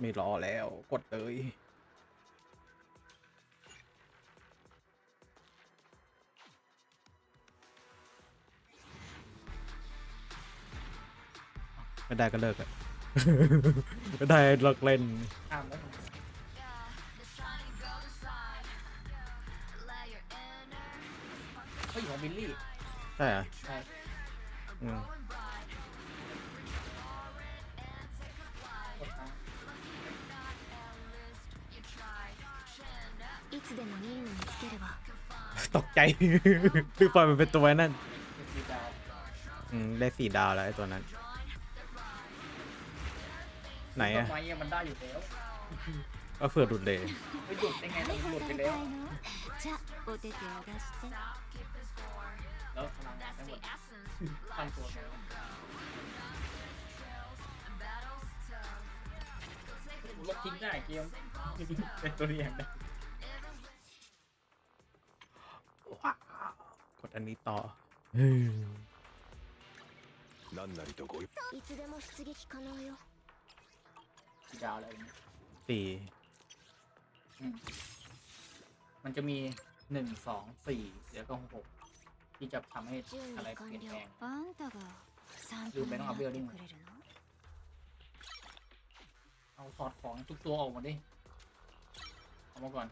ไม่รอแล้ว กดเลยไม่ได้ก็เลิกอะไม่ได้เลิกเล่นข้ามแล้ว เฮ้ยของบิลลี่ ใช่เหรอใช่ อืม でも任務につけるわ ตกใจ นึกว่ามันเป็นตัวนั่น เป็นสีดาว อืม ได้สี่ดาวแล้วไอ้ตัวนั้น ไหน ต้ อะ นไม้ยังมันได้อยู่แล้ว ก็เผื่อหลุดเลย ไม่หยุดได้ไงต้อ 解 งห 放 ลุด さ ไป れ แล้ว たいのじゃお手手を出して แล้วพลังงานทั้งหมดพันตัวแล้วลบทิ้งได้เกม เป็นตัวอย่างได้ กดอันนี้ต่อ 何なりとご一いつでも出撃可能よ สีดาวอะไรอย่างเงี้ย สี่ อืมมันจะมีหนึ่งสองสี่เดี๋ยวก็หกที่จะทำให้ 準 อะไร 備 เปลี่ยน 完 แปล 了 ง あんたが参ルーベンの考になってアビオリンくれるの เอาถอดของทุกตัวออกมาดิ เอามาก่อน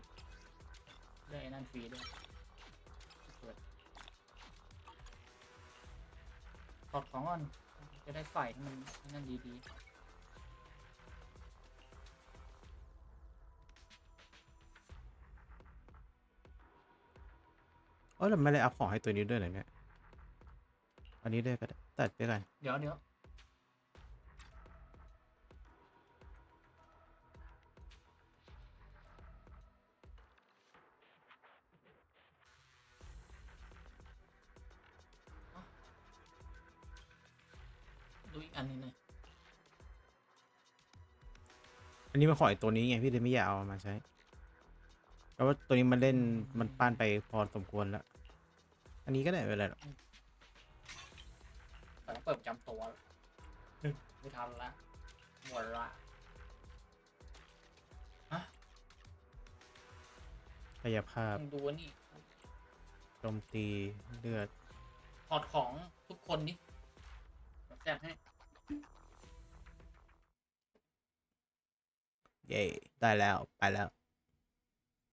ได้ไอ้นั่นฟรีด้วย ถอดของก่อน จะได้ใส่ให้มันให้นั่นดีเออเราไม่ได้อัพของให้ตัวนี้ด้วยเหรอเนี่ย อันนี้ด้วยก็ได้ตัดไปกันๆเดี๋ยวเดี๋ยว ดูอีกอันหนึงหน่อยอันนี้มันของไอ้ตัวนี้ไงพี่เลยไม่อยากเอามาใช้เพราะว่าตัวนี้มันเล่นมันป้านไปพอสมควรแล้ว อันนี้ก็ได้ไม่เป็นไรหรอกแต่ต้องเปิดประจำตัวไม่ทันละหมดละกายภาพต้องดูอันนี่โจมตีเลือดถอดของทุกคนนี่ จัดให้ เย้ ได้แล้ว ไปแล้ว